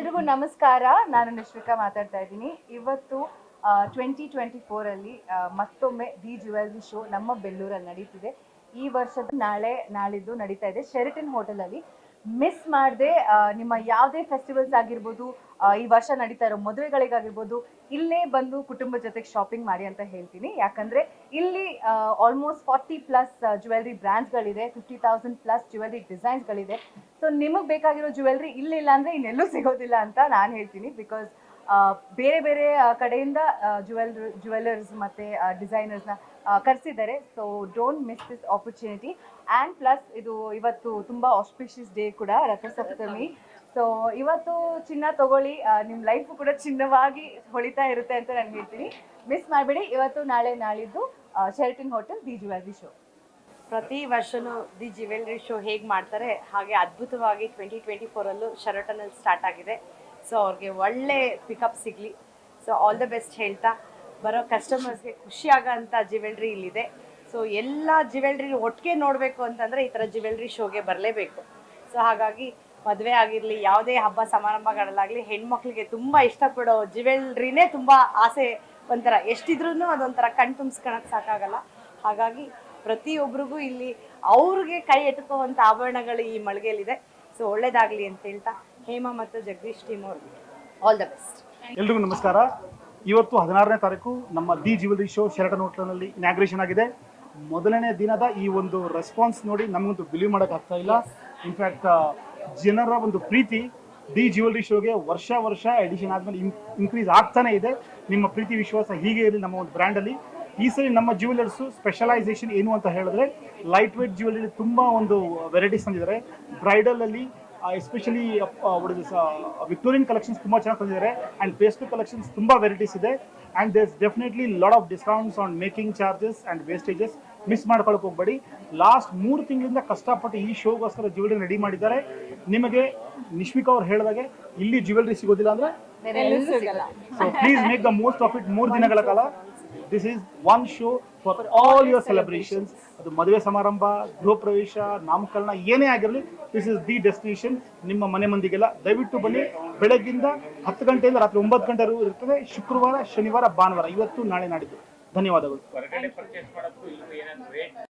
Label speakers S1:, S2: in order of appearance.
S1: ನಮಸ್ಕಾರ. ನಾನು ನಿಶ್ವಿಕಾ ಮಾತಾಡ್ತಾ ಇದ್ದೀನಿ. ಇವತ್ತು ಟ್ವೆಂಟಿ ಟ್ವೆಂಟಿ ಫೋರಲ್ಲಿ ಮತ್ತೊಮ್ಮೆ ದಿ ಜುವೆಲ್ರಿ ಶೋ ನಮ್ಮ ಬೆಂಗಳೂರಲ್ಲಿ ನಡೀತಿದೆ. ಈ ವರ್ಷದ ನಾಳೆ, ನಾಳಿದ್ದು ನಡೀತಾ ಇದೆ. ಶೆರಿಟನ್ ಹೋಟೆಲಲ್ಲಿ ಮಿಸ್ ಮಾಡದೆ ನಿಮ್ಮ ಯಾವುದೇ ಫೆಸ್ಟಿವಲ್ಸ್ ಆಗಿರ್ಬೋದು ಈ ವರ್ಷ ನಡೀತಾ ಇರೋ ಮದುವೆಗಳಿಗಾಗಿರ್ಬೋದು, ಇಲ್ಲೇ ಬಂದು ಕುಟುಂಬದ ಜೊತೆಗೆ ಶಾಪಿಂಗ್ ಮಾಡಿ ಅಂತ ಹೇಳ್ತೀನಿ. ಯಾಕಂದ್ರೆ ಇಲ್ಲಿ ಆಲ್ಮೋಸ್ಟ್ ಫಾರ್ಟಿ ಪ್ಲಸ್ ಜ್ಯುವೆಲ್ರಿ ಬ್ರ್ಯಾಂಡ್ಸ್ಗಳಿದೆ ಫಿಫ್ಟಿ ತೌಸಂಡ್ ಪ್ಲಸ್ ಜ್ಯುವೆಲ್ರಿ ಡಿಸೈನ್ಸ್ಗಳಿದೆ ಸೊ ನಿಮಗೆ ಬೇಕಾಗಿರೋ ಜ್ಯುವೆಲ್ರಿ ಇಲ್ಲಿಲ್ಲ ಅಂದರೆ ಇನ್ನೆಲ್ಲೂ ಸಿಗೋದಿಲ್ಲ ಅಂತ ನಾನು ಹೇಳ್ತೀನಿ. ಬಿಕಾಸ್ ಬೇರೆ ಬೇರೆ ಕಡೆಯಿಂದ ಜ್ಯುವೆಲ್ ಜ್ಯುವೆಲರ್ಸ್ ಮತ್ತು ಡಿಸೈನರ್ಸ್ನ ಕರೆಸಿದ್ದಾರೆ. So don't miss this opportunity and plus ಇದು ಇವತ್ತು ತುಂಬ ಆಸ್ಪಿಷಿಯಸ್ ಡೇ ಕೂಡ ರಥಸಪ್ತಮಿ. ಸೊ ಇವತ್ತು ಚಿನ್ನ ತಗೊಳ್ಳಿ. ನಿಮ್ಮ ಲೈಫು ಕೂಡ ಚಿನ್ನವಾಗಿ ಹೊಳಿತಾ ಇರುತ್ತೆ ಅಂತ ನಾನು ಹೇಳ್ತೀನಿ. ಮಿಸ್ ಮಾಡಬೇಡಿ. ಇವತ್ತು ನಾಳೆ ನಾಳಿದ್ದು Sheraton hotel the jewellery show
S2: ಪ್ರತಿ ವರ್ಷನೂ ದಿ ಜ್ಯುವೆಲ್ರಿ ಶೋ ಹೇಗೆ ಮಾಡ್ತಾರೆ, ಹಾಗೆ ಅದ್ಭುತವಾಗಿ ಟ್ವೆಂಟಿ ಟ್ವೆಂಟಿ ಫೋರಲ್ಲೂ ಶರಟನಲ್ಲಿ ಸ್ಟಾರ್ಟ್ ಆಗಿದೆ. ಸೊ ಅವ್ರಿಗೆ ಒಳ್ಳೆ ಪಿಕಪ್ ಸಿಗಲಿ. ಸೊ ಆಲ್ ದ ಬೆಸ್ಟ್ ಹೇಳ್ತಾ. ಬರೋ ಕಸ್ಟಮರ್ಸ್ಗೆ ಖುಷಿ ಆಗೋಂಥ ಜ್ಯುವೆಲ್ರಿ ಇಲ್ಲಿದೆ. ಸೊ ಎಲ್ಲ ಜ್ಯುವೆಲ್ರಿ ಒಟ್ಟಿಗೆ ನೋಡಬೇಕು ಅಂತಂದರೆ ಈ ಥರ ಜ್ಯುವೆಲ್ರಿ ಶೋಗೆ ಬರಲೇಬೇಕು. ಸೊ ಹಾಗಾಗಿ ಮದುವೆ ಆಗಿರಲಿ, ಯಾವುದೇ ಹಬ್ಬ ಸಮಾರಂಭಗಳಲ್ಲಾಗಲಿ, ಹೆಣ್ಮಕ್ಳಿಗೆ ತುಂಬ ಇಷ್ಟಪಡೋ ಜ್ಯುವೆಲ್ರಿನೇ ತುಂಬ ಆಸೆ ಒಂಥರ. ಎಷ್ಟಿದ್ರೂ ಅದೊಂಥರ ಕಣ್ ತುಂಬಿಸ್ಕೊಳಕ್ಕೆ ಸಾಕಾಗಲ್ಲ. ಹಾಗಾಗಿ ಪ್ರತಿಯೊಬ್ಬರಿಗೂ ಇಲ್ಲಿ ಅವ್ರಿಗೆ ಕೈ ಎಟುಕುವಂಥ ಆಭರಣಗಳು ಈ ಮಳಿಗೆಯಲ್ಲಿದೆ. ಸೊ ಒಳ್ಳೇದಾಗಲಿ ಅಂತ ಹೇಳ್ತಾ ಹೇಮಾ ಮತ್ತು ಜಗದೀಶ್ ಟೀಮ್ ಅವ್ರಿಗೆ ಆಲ್ ದ ಬೆಸ್ಟ್
S3: ಎಲ್ರಿಗೂ ನಮಸ್ಕಾರ. ಇವತ್ತು ಹದಿನಾರನೇ ತಾರೀಕು ನಮ್ಮ ದಿ ಜ್ಯುವೆಲರಿ ಶೋ ಶೆರಟನ್ ಹೋಟ್ಲಲ್ಲಿ ಇನಾಗ್ರೇಷನ್ ಆಗಿದೆ. ಮೊದಲನೇ ದಿನದ ಈ ಒಂದು ರೆಸ್ಪಾನ್ಸ್ ನೋಡಿ ನಮಗಂತೂ ಬಿಲೀವ್ ಮಾಡೋಕೆ ಆಗ್ತಾ ಇಲ್ಲ. ಇನ್ಫ್ಯಾಕ್ಟ್ ಜನರ ಒಂದು ಪ್ರೀತಿ ದಿ ಜ್ಯುವೆಲ್ರಿ ಶೋಗೆ ವರ್ಷ ವರ್ಷ ಎಡಿಷನ್ ಆದ್ಮೇಲೆ ಇನ್ಕ್ರೀಸ್ ಆಗ್ತಾನೆ ಇದೆ. ನಿಮ್ಮ ಪ್ರೀತಿ, ವಿಶ್ವಾಸ ಹೀಗೆ ಇರಲಿ ನಮ್ಮ ಒಂದು ಬ್ರ್ಯಾಂಡಲ್ಲಿ ಈ ಸರಿ ನಮ್ಮ ಜ್ಯುವೆಲರ್ಸು ಸ್ಪೆಷಲೈಸೇಷನ್ ಏನು ಅಂತ ಹೇಳಿದ್ರೆ ಲೈಟ್ ವೇಟ್ ಜ್ಯುವೆಲರಿ ತುಂಬ ಒಂದು ವೆರೈಟೀಸ್ ತಂದಿದ್ದಾರೆ. ಬ್ರೈಡಲಲ್ಲಿ ಎಸ್ಪೆಷಲಿ ವಿಕ್ಟೋರಿಯನ್ ಕಲೆಕ್ಷನ್ಸ್ ತುಂಬ ಚೆನ್ನಾಗಿ ತಂದಿದ್ದಾರೆ. ಆ್ಯಂಡ್ ಪೇಸ್ಟು ಕಲೆಕ್ಷನ್ಸ್ ತುಂಬ ವೆರೈಟೀಸ್ ಇದೆ. And there's definitely lot of discounts on making charges and wastages miss ಮಾಡ್ಕೊಳಕ್ಕೆ ಹೋಗ್ಬೇಡಿ. ಲಾಸ್ಟ್ ಮೂರು ತಿಂಗಳಿಂದ ಕಷ್ಟಪಟ್ಟು ಈ ಶೋಗೋಸ್ಕರ ಜ್ಯುವೆಲ್ರಿ ರೆಡಿ ಮಾಡಿದ್ದಾರೆ. ನಿಮಗೆ ನಿಶ್ವಿಕಾ ಅವ್ರು ಹೇಳಿದಾಗೆ ಇಲ್ಲಿ ಜ್ಯುವೆಲ್ರಿ ಸಿಗೋದಿಲ್ಲ ಅಂದರೆ so please make the most of it ಮೂರು ದಿನಗಳ ಕಾಲ. This is one show for all your celebrations ಅದು ಮದುವೆ ಸಮಾರಂಭ ಗೃಹ ಪ್ರವೇಶ ನಾಮಕರಣ ಏನೇ ಆಗಿರಲಿ ದಿಸ್ ಇಸ್ ದಿ ಡೆಸ್ಟಿನೇಷನ್ ನಿಮ್ಮ ಮನೆ ಮಂದಿಗೆಲ್ಲ ದಯವಿಟ್ಟು ಬನ್ನಿ. ಬೆಳಗ್ಗಿಂದ ಹತ್ತು ಗಂಟೆಯಿಂದ ರಾತ್ರಿ ಒಂಬತ್ತು ಗಂಟೆವರೆಗೂ ಇರ್ತದೆ ಶುಕ್ರವಾರ ಶನಿವಾರ ಭಾನುವಾರ. ಇವತ್ತು ನಾಳೆ ನಾಡಿದ್ದು. ಧನ್ಯವಾದಗಳು.